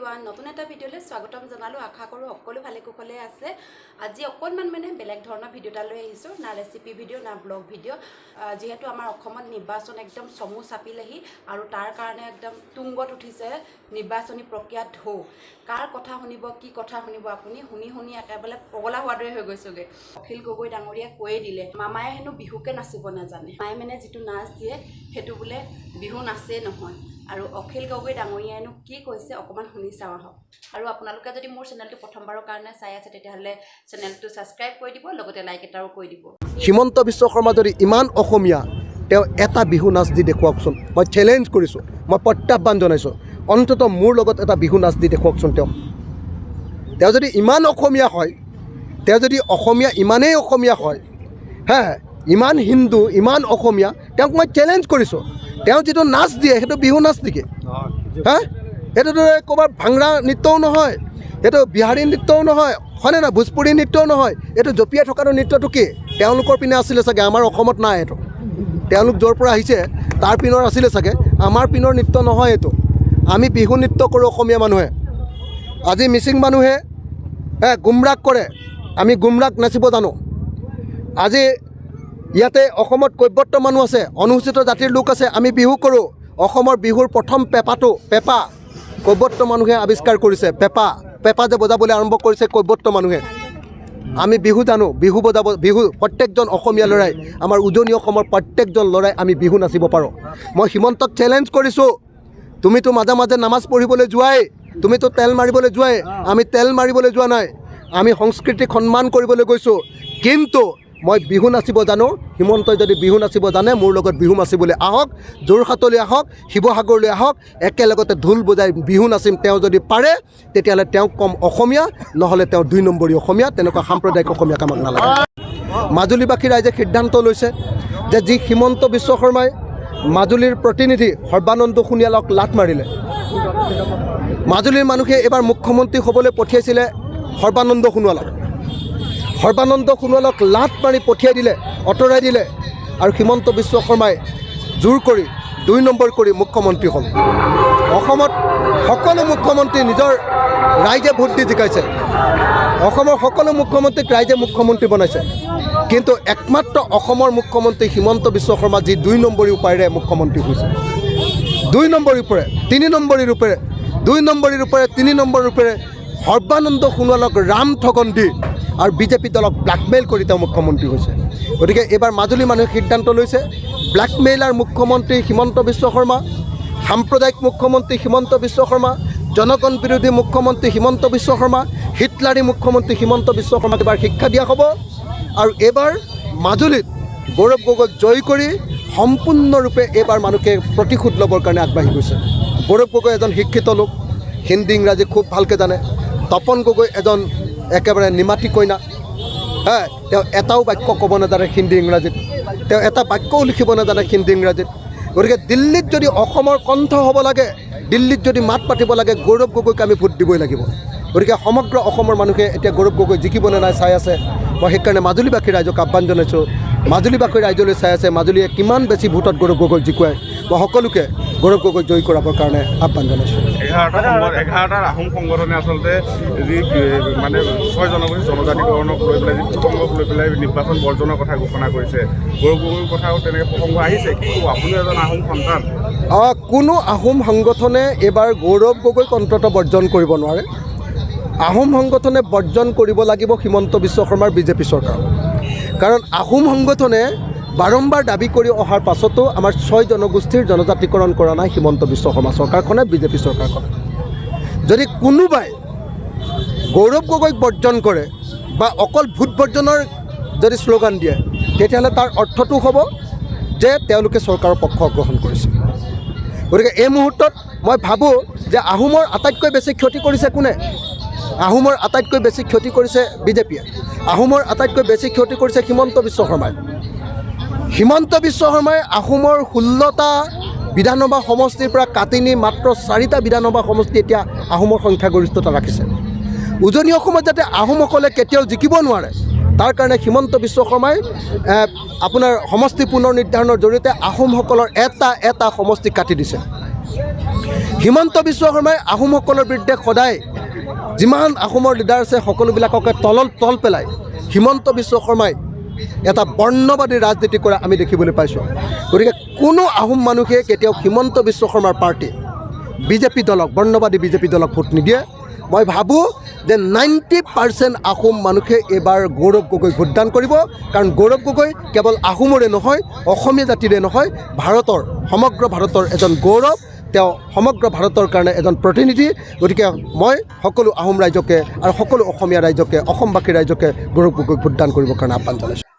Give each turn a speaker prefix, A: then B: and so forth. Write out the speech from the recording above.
A: Everyone নতুন এটা ভিডিঅ'লৈ স্বাগতম জনালোঁ। আশা কৰোঁ সকলো ভালে কুশলে আছে। আজি অকণমান মানে বেলেগ ধৰণৰ ভিডিঅ' এটা লৈ আহিছোঁ। না ৰেচিপি ভিডিঅ' না ব্লগ ভিডিঅ' যিহেতু আমাৰ অসমত নিৰ্বাচন একদম চমু চাপিলেহি আৰু তাৰ কাৰণে একদম তুংগত উঠিছে নিৰ্বাচনী প্ৰক্ৰিয়াত ঢৌ। কাৰ কথা শুনিব কি কথা শুনিব আপুনি শুনি শুনি একেবাৰে পগলা হোৱাৰ দৰে হৈ গৈছোগৈ। অখিল গগৈ ডাঙৰীয়াই কৈয়ে দিলে মামায়ে হেনো বিহুকে নাচিব নাজানে। মায়ে মানে যিটো নাচ দিয়ে সেইটো বোলে বিহু নাচেই নহয়। আৰু অখিল গগৈ ডাঙৰীয়াইনো কি কৈছে অকণমান শুনি চাওঁ আহক। আৰু আপোনালোকে যদি মোৰ চেনেলটো প্ৰথমবাৰৰ কাৰণে চাই আছে তেতিয়াহ'লে চেনেলটো ছাবস্ক্ৰাইব কৰি দিব লগতে লাইক এটাও কৰি দিব।
B: হিমন্ত বিশ্ব শৰ্মা যদি ইমান অসমীয়া তেওঁ এটা বিহু নাচ দি দেখুৱাওকচোন। মই চেলেঞ্জ কৰিছোঁ মই প্ৰত্যাহ্বান জনাইছোঁ। অন্ততঃ মোৰ লগত এটা বিহু নাচ দি দেখুৱাওকচোন তেওঁ তেওঁ যদি ইমান অসমীয়া হয় তেওঁ যদি অসমীয়া ইমানেই অসমীয়া হয় হে ইমান হিন্দু ইমান অসমীয়া তেওঁক মই চেলেঞ্জ কৰিছোঁ। তেওঁ যিটো নাচ দিয়ে সেইটো বিহু নাচ নেকি? হা? সেইটোতো ক'ৰবাত ভাংৰা নৃত্যও নহয় এইটো বিহাৰী নৃত্যও নহয় হয়নে নহয়? ভোজপুৰী নৃত্যও নহয় এইটো জঁপিয়াই থকাটো নৃত্যটো কি? তেওঁলোকৰ পিনে আছিলে চাগে আমাৰ অসমত নাই এইটো। তেওঁলোক য'ৰ পৰা আহিছে তাৰ পিনৰ আছিলে চাগে আমাৰ পিনৰ নৃত্য নহয় এইটো। আমি বিহু নৃত্য কৰোঁ অসমীয়া মানুহে। আজি মিচিং মানুহে গুমৰাগ কৰে। আমি গুমৰাগ নাচিব জানো। আজি ইয়াতে অসমত কৈৱৰ্ত মানুহ আছে অনুসূচিত জাতিৰ লোক আছে আমি বিহু কৰোঁ। অসমৰ বিহুৰ প্ৰথম পেঁপাটো পেঁপা। কৈৱৰ্ত মানুহে আৱিষ্কাৰ কৰিছে পেঁপা। পেঁপা যে বজাবলৈ আৰম্ভ কৰিছে কৈৱৰ্ত মানুহে। আমি বিহু জানো বিহু বজাব বিহু প্ৰত্যেকজন অসমীয়া ল'ৰাই আমাৰ উজনি অসমৰ প্ৰত্যেকজন ল'ৰাই আমি বিহু নাচিব পাৰোঁ। মই হিমন্তক চেলেঞ্জ কৰিছোঁ তুমিতো মাজে মাজে নামাজ পঢ়িবলৈ যোৱাই তুমিতো তেল মাৰিবলৈ যোৱাই আমি তেল মাৰিবলৈ যোৱা নাই আমি সংস্কৃতিক সন্মান কৰিবলৈ গৈছোঁ কিন্তু মই বিহু নাচিব জানো, হিমন্তই যদি বিহু নাচিব জানে, মোৰ লগত বিহু নাচিবলৈ আহক, যোৰহাটলৈ আহক, শিৱসাগৰলৈ আহক, একেলগতে ঢোল বজাই বিহু নাচিম, তেওঁ যদি পাৰে, তেতিয়াহ'লে তেওঁক কম অসমীয়া, নহ'লে তেওঁ দুই নম্বৰী অসমীয়া, তেনেকুৱা সাম্প্ৰদায়িক অসমীয়া কামক নালাগে। মাজুলীবাসী ৰাইজে সিদ্ধান্ত লৈছে যে যি হিমন্ত বিশ্ব শৰ্মাই মাজুলীৰ প্ৰতিনিধি সৰ্বানন্দ সোণোৱালক লাট মাৰিলে, মাজুলীৰ মানুহে এইবাৰ মুখ্যমন্ত্ৰী হ'বলৈ পঠিয়াইছিলে সৰ্বানন্দ সোণোৱালক। সৰ্বানন্দ সোণোৱালক লাট মাৰি পঠিয়াই দিলে আঁতৰাই দিলে আৰু হিমন্ত বিশ্ব শৰ্মাই জোৰ কৰি দুই নম্বৰ কৰি মুখ্যমন্ত্ৰী হ'ল। অসমত সকলো মুখ্যমন্ত্ৰী নিজৰ ৰাইজে ভোট দি জিকাইছে। অসমৰ সকলো মুখ্যমন্ত্ৰীক ৰাইজে মুখ্যমন্ত্ৰী বনাইছে। কিন্তু একমাত্ৰ অসমৰ মুখ্যমন্ত্ৰী হিমন্ত বিশ্ব শৰ্মা যি দুই নম্বৰী উপায়েৰে মুখ্যমন্ত্ৰী হৈছে। দুই নম্বৰ ৰূপেৰে, তিনি নম্বৰী ৰূপেৰে, দুই নম্বৰী ৰূপেৰে, তিনি নম্বৰ ৰূপেৰে সৰ্বানন্দ সোণোৱালক ৰাম ঠগন দি আৰু বিজেপি দলক ব্লেকমেইল কৰি তেওঁ মুখ্যমন্ত্ৰী হৈছে গতিকে এইবাৰ মাজুলী মানুহে সিদ্ধান্ত লৈছে ব্লেকমেইলাৰ মুখ্যমন্ত্ৰী হিমন্ত বিশ্ব শৰ্মা, সাম্প্ৰদায়িক মুখ্যমন্ত্ৰী হিমন্ত বিশ্ব শৰ্মা, জনগণ বিৰোধী মুখ্যমন্ত্ৰী হিমন্ত বিশ্ব শৰ্মা, হিটলাৰী মুখ্যমন্ত্ৰী হিমন্ত বিশ্ব শৰ্মাক এইবাৰ শিক্ষা দিয়া হ'ব। আৰু এইবাৰ মাজুলীত গৌৰৱ গগৈক জয় কৰি সম্পূৰ্ণৰূপে এইবাৰ মানুহে প্ৰতিশোধ ল'বৰ কাৰণে আগবাঢ়ি গৈছে। গৌৰৱ গগৈ এজন শিক্ষিত লোক, হিন্দী, ইংৰাজী খুব ভালকৈ জানে। তপন গগৈ এজন একেবাৰে নিমাতী কইনা। হে, তেওঁ এটাও বাক্য ক'ব নাজানে হিন্দী, ইংৰাজীত। তেওঁ এটা বাক্যও লিখিব নাজানে হিন্দী, ইংৰাজীত। গতিকে দিল্লীত যদি অসমৰ কণ্ঠ হ'ব লাগে, দিল্লীত যদি মাত পাতিব লাগে, গৌৰৱ গগৈক আমি ভোট দিবই লাগিব। গতিকে সমগ্ৰ অসমৰ মানুহে এতিয়া গৌৰৱ গগৈ জিকিবনে নাই চাই আছে। মই সেইকাৰণে মাজুলীবাসী ৰাইজক আহ্বান জনাইছোঁ। মাজুলীবাসী ৰাইজলৈ চাই আছে, মাজুলীয়ে কিমান বেছি ভোটত গৌৰৱ গগৈক জিকুৱাই। মই সকলোকে গৌৰৱ গগৈক জয়ী কৰাবৰ কাৰণে আহ্বান জনাইছোঁ।
C: এঘাৰটা এঘাৰটাৰ আহোম সংগঠনে আচলতে যি মানে ছয় জনগোষ্ঠী জনজাতিকৰণক লৈ পেলাই যি প্ৰসংগক লৈ পেলাই নিৰ্বাচন বৰ্জনৰ কথা ঘোষণা কৰিছে। গৌৰৱ গগৈৰ কথাও তেনেকৈ প্ৰসংগ আহিছে। কি ক'ব এজন আহোম সন্তান।
B: কোনো আহোম সংগঠনে এইবাৰ গৌৰৱ গগৈক অন্ততঃ বৰ্জন কৰিব নোৱাৰে। আহোম সংগঠনে বৰ্জন কৰিব লাগিব হিমন্ত বিশ্ব শৰ্মাৰ বিজেপি চৰকাৰ কাৰণ আহোম সংগঠনে বাৰম্বাৰ দাবি কৰি অহাৰ পাছতো আমাৰ ছয় জনগোষ্ঠীৰ জনজাতিকৰণ কৰা নাই হিমন্ত বিশ্ব শৰ্মা চৰকাৰখনে, বিজেপি চৰকাৰখনে। যদি কোনোবাই গৌৰৱ গগৈক বৰ্জন কৰে বা অকল ভোট বৰ্জনৰ যদি শ্লোগান দিয়ে, তেতিয়াহ'লে তাৰ অৰ্থটো হ'ব যে তেওঁলোকে চৰকাৰৰ পক্ষ গ্ৰহণ কৰিছে। গতিকে এই মুহূৰ্তত মই ভাবোঁ যে আহোমৰ আটাইতকৈ বেছি ক্ষতি কৰিছে কোনে? আহোমৰ আটাইতকৈ বেছি ক্ষতি কৰিছে বিজেপিয়ে। আহোমৰ আটাইতকৈ বেছি ক্ষতি কৰিছে হিমন্ত বিশ্ব শৰ্মাই। হিমন্ত বিশ্ব শৰ্মাই আহোমৰ ষোল্লটা বিধানসভা সমষ্টিৰ পৰা কাটি নি মাত্ৰ চাৰিটা বিধানসভা সমষ্টি এতিয়া আহোমৰ সংখ্যাগৰিষ্ঠতা ৰাখিছে। উজনি অসমত যাতে আহোমসকলে কেতিয়াও জিকিব নোৱাৰে তাৰ কাৰণে হিমন্ত বিশ্ব শৰ্মাই আপোনাৰ সমষ্টি পুনৰ নিৰ্ধাৰণৰ জৰিয়তে আহোমসকলৰ এটা এটা সমষ্টি কাটি দিছে। হিমন্ত বিশ্ব শৰ্মাই আহোমসকলৰ বিৰুদ্ধে সদায় যিমান আহোমৰ লিডাৰ আছে সকলোবিলাককে তলল তল পেলাই হিমন্ত বিশ্ব শৰ্মাই এটা বৰ্ণবাদী ৰাজনীতি কৰা আমি দেখিবলৈ পাইছোঁ। গতিকে কোনো আহোম মানুহে কেতিয়াও হিমন্ত বিশ্ব শৰ্মাৰ পাৰ্টী বিজেপি দলক, বৰ্ণবাদী বিজেপি দলক ভোট নিদিয়ে। মই ভাবোঁ যে নাইণ্টি পাৰ্চেণ্ট আহোম মানুহে এইবাৰ গৌৰৱ গগৈ ভোটদান কৰিব, কাৰণ গৌৰৱ গগৈ কেৱল আহোমৰে নহয়, অসমীয়া জাতিৰে নহয়, ভাৰতৰ, সমগ্ৰ ভাৰতৰ এজন গৌৰৱ, তেওঁ সমগ্ৰ ভাৰতৰ কাৰণে এজন প্ৰতিনিধি। গতিকে মই সকলো আহোম ৰাইজকে আৰু সকলো অসমীয়া ৰাইজকে, অসমবাসী ৰাইজকে গৌৰৱ গগৈক ভোটদান কৰিবৰ কাৰণে আহ্বান জনাইছোঁ।